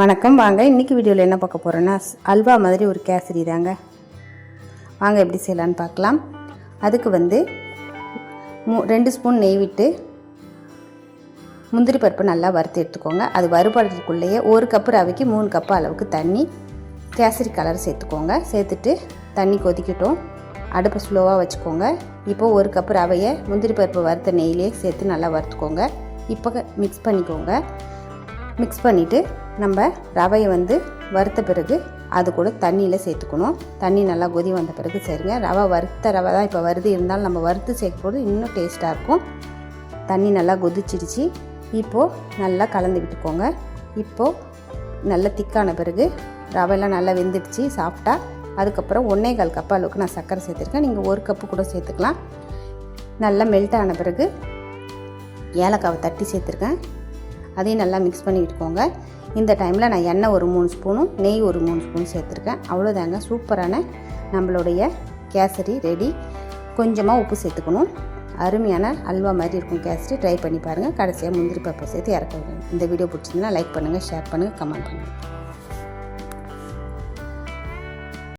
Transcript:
வணக்கம். வாங்க இன்றைக்கி வீடியோவில் என்ன பார்க்க போகிறோன்னா அல்வா மாதிரி ஒரு கேசரி தாங்க. வாங்க எப்படி செய்யலான்னு பார்க்கலாம். அதுக்கு வந்து மூ ரெண்டு ஸ்பூன் நெய் விட்டு முந்திரி பருப்பு நல்லா வறுத்து எடுத்துக்கோங்க. அது வறுபடுறதுக்குள்ளேயே ஒரு கப்பு ரவைக்கு மூணு கப்பு அளவுக்கு தண்ணி கேசரி கலர் சேர்த்துக்கோங்க. சேர்த்துட்டு தண்ணி கொதிக்கட்டும். அடுப்பை ஸ்லோவாக வச்சுக்கோங்க. இப்போது ஒரு கப்பு ரவையை முந்திரி பருப்பு வறுத்த நெய்லேயே சேர்த்து நல்லா வறுத்துக்கோங்க. இப்போ மிக்ஸ் பண்ணிக்கோங்க. மிக்ஸ் பண்ணிவிட்டு நம்ம ரவையை வந்து வறுத்த பிறகு அது கூட தண்ணியில் சேர்த்துக்கணும். தண்ணி நல்லா கொதி வந்த பிறகு சரிங்க. ரவை வறுத்த ரவை தான் இப்போ வருது. இருந்தாலும் நம்ம வறுத்து சேர்க்கும்போது இன்னும் டேஸ்ட்டாக இருக்கும். தண்ணி நல்லா கொதிச்சிடுச்சு இப்போது நல்லா கலந்து விட்டுக்கோங்க. இப்போது நல்லா திக்கான பிறகு ரவையெல்லாம் நல்லா வெந்துடுச்சு சாப்பிட்டா அதுக்கப்புறம் ஒன்றே கால் கப் அளவுக்கு நான் சர்க்கரை சேர்த்துருக்கேன். நீங்கள் ஒரு கப்பு கூட சேர்த்துக்கலாம். நல்லா மெல்ட் ஆன பிறகு ஏலக்காவை தட்டி சேர்த்துருக்கேன். அதையும் நல்லா மிக்ஸ் பண்ணி விட்டுக்கோங்க இந்த டைமில் நான் எண்ணெய் ஒரு மூணு ஸ்பூனும் நெய் ஒரு மூணு ஸ்பூன் சேர்த்துருக்கேன். அவ்வளோதாங்க சூப்பரான நம்மளுடைய கேசரி ரெடி கொஞ்சமாக உப்பு சேர்த்துக்கணும். அருமையான அல்வா மாதிரி இருக்கும் கேசரி ட்ரை பண்ணி பாருங்கள் கடைசியாக முந்திரி பருப்பை சேர்த்து இறக்க இந்த வீடியோ பிடிச்சிருந்தா லைக் பண்ணுங்கள் ஷேர் பண்ணுங்கள் கமெண்ட் பண்ணுங்கள்